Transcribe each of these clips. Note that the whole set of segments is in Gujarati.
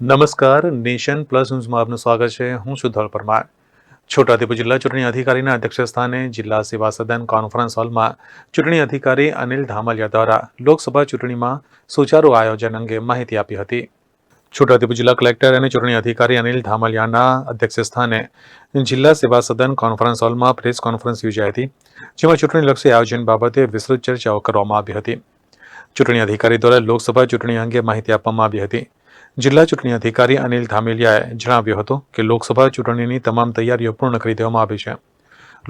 નમસ્કાર, નેશન પ્લસ ન્યૂઝમાં આપનું સ્વાગત છે. હું છું ધોળ પરમાર. છોટાઉદેપુર જિલ્લા ચૂંટણી અધિકારીના અધ્યક્ષસ્થાને જિલ્લા સેવા સદન કોન્ફરન્સ હોલમાં ચૂંટણી અધિકારી અનિલ ધામલિયા દ્વારા લોકસભા ચૂંટણીમાં સુચારુ આયોજન અંગે માહિતી આપી હતી. છોટાઉદેપુર જિલ્લા કલેક્ટર અને ચૂંટણી અધિકારી અનિલ ધામલિયાના અધ્યક્ષસ્થાને જિલ્લા સેવા સદન કોન્ફરન્સ હોલમાં પ્રેસ કોન્ફરન્સ યોજાઈ હતી, જેમાં ચૂંટણીલક્ષી આયોજન બાબતે વિસ્તૃત ચર્ચાઓ કરવામાં આવી હતી. ચૂંટણી અધિકારી દ્વારા લોકસભા ચૂંટણી અંગે માહિતી આપવામાં આવી હતી. જિલ્લા ચૂંટણી અધિકારી અનિલ ધામેલિયાએ જણાવ્યું હતું કે લોકસભા ચૂંટણીની તમામ તૈયારીઓ પૂર્ણ કરી દેવામાં આવી છે.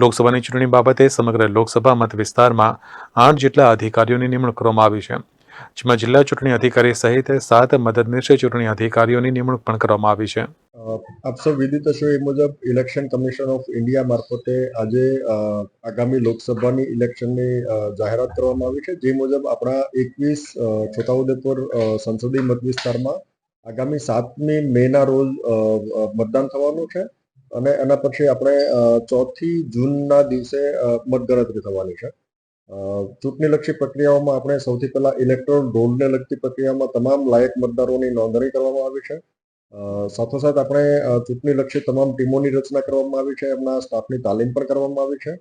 લોકસભાની ચૂંટણી બાબતે સમગ્ર લોકસભા મત વિસ્તારમાં આઠ જેટલા અધિકારીઓની નિમણૂક કરવામાં આવી છે. જેમાં જિલ્લા ચૂંટણી અધિકારી સહિત સાત મદદનીશ ચૂંટણી અધિકારીઓની નિમણૂક પણ કરવામાં આવી છે. આપ સૌ વિદિત હશો એ મુજબ ઇલેક્શન કમિશન ઓફ ઇન્ડિયા મારફતે આજે આગામી લોકસભાની ઇલેક્શનની જાહેરાત કરવામાં આવી છે. જે મુજબ આપણા એકવીસ છોટાઉદેપુર સંસદીય મત વિસ્તારમાં આગામી સાતમી મેના રોજ મતદાન થવાનું છે અને એના પછી આપણે ચોથી જૂનના દિવસે મતગણતરી થવાની છે. ચૂંટણીલક્ષી પ્રક્રિયાઓમાં આપણે સૌથી પહેલા ઇલેક્ટ્રોલ રોલને લગતી પ્રક્રિયામાં તમામ લાયક મતદારોની નોંધણી કરવામાં આવી છે. સાથોસાથ આપણે ચૂંટણીલક્ષી તમામ ટીમોની રચના કરવામાં આવી છે, એમના સ્ટાફની તાલીમ પણ કરવામાં આવી છે.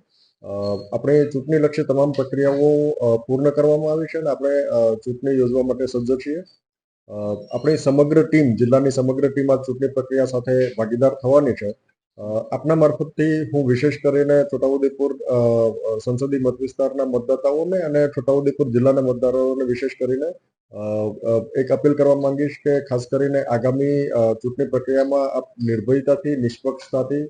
આપણે ચૂંટણીલક્ષી તમામ પ્રક્રિયાઓ પૂર્ણ કરવામાં આવી છે અને આપણે ચૂંટણી યોજવા માટે સજ્જ છીએ. આપણી સમગ્ર ટીમ, જિલ્લાની સમગ્ર ટીમ આ ચૂંટણી પ્રક્રિયા સાથે ભાગીદાર થવાની છે. આપના મારફતથી હું વિશેષ કરીને છોટાઉદેપુર સંસદીય મત વિસ્તારના મતદાતાઓને અને છોટાઉદેપુર જિલ્લાના મતદારોને વિશેષ કરીને એક અપીલ કરવા માંગીશ કે ખાસ કરીને આગામી ચૂંટણી પ્રક્રિયામાં આપ નિર્ભયતાથી, નિષ્પક્ષતાથી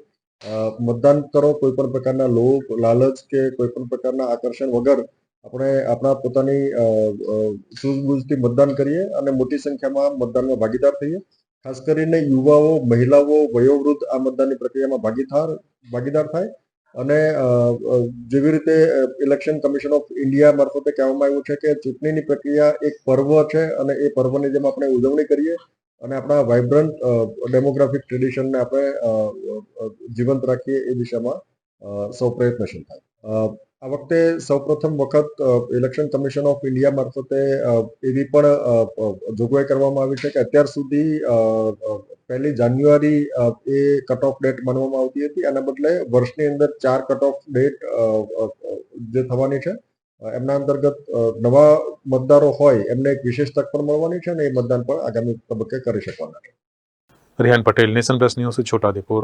મતદાન કરો કોઈ પણ પ્રકારના લોભ, લાલચ કે કોઈ પણ પ્રકારના આકર્ષણ વગર આપણે આપણા પોતાની સૂઝબૂઝથી મતદાન કરીએ અને મોટી સંખ્યામાં મતદાનમાં ભાગીદાર થઈએ. ખાસ કરીને યુવાઓ, મહિલાઓ, વયોવૃદ્ધ આ મતદાનની પ્રક્રિયામાં ભાગીદાર ભાગીદાર થાય અને જેવી રીતે ઇલેક્શન કમિશન ઓફ ઇન્ડિયા મારફતે કહેવામાં આવ્યું છે કે ચૂંટણીની પ્રક્રિયા એક પર્વ છે અને એ પર્વની જેમ આપણે ઉજવણી કરીએ અને આપણા વાઇબ્રન્ટ ડેમોગ્રાફિક ટ્રેડિશનને આપણે જીવંત રાખીએ એ દિશામાં સૌ પ્રયત્નશીલ થાય. આ વખતે સૌપ્રથમ વખત ઇલેક્શન કમિશન ઓફ ઇન્ડિયા મારફતે એવી પણ જોગવાઈ કરવામાં આવી છે કે અત્યાર સુધી પહેલી જાન્યુઆરી એ કટ ઓફ ડેટ માનવામાં આવતી હતી. આના બદલે વર્ષની અંદર ચાર કટ ઓફ ડેટ જે થવાની છે એમના અંતર્ગત નવા મતદારો હોય, એમને એક વિશેષ તક પણ મળવાની છે અને એ મતદાન પણ આગામી તબક્કે કરી શકવાના છે. Rihan Patel, nation plus news, Chhotaudepur.